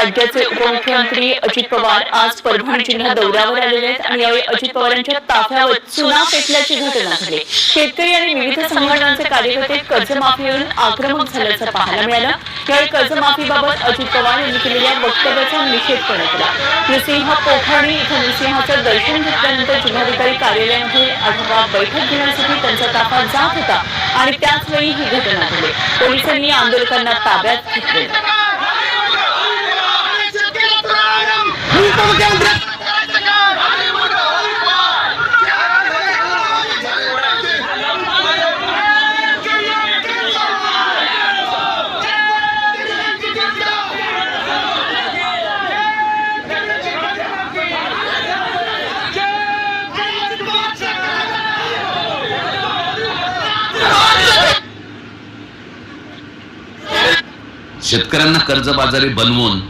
राज्याचे उपमुख्यमंत्री अजित पवार आज परभणी जिल्हा दौऱ्यावर आलेले आहेत आणि यावेळी अजित पवारांच्या ताफ्यावर चुना पेटल्याची घटना घडली. शेतकरी आणि विविध संघटनांचे कार्यकर्ते कर्जमाफीवरून आक्रमक झाल्याचं पाहायला मिळालं. यावेळी कर्जमाफीबाबत अजित पवार यांनी केलेल्या वक्तव्याचा निषेध करण्यात आला. नृसिंह पोखर्णी इथं नृसिंहाचं दर्शन घेतल्यानंतर जिल्हाधिकारी कार्यालयामध्ये आढावा बैठक घेण्यासाठी त्यांचा ताफा जात होता आणि त्याच वेळी ही घटना घडली. पोलिसांनी आंदोलकांना ताब्यात घेतले शेतकऱ्यांना कर्जबाजारी बनवून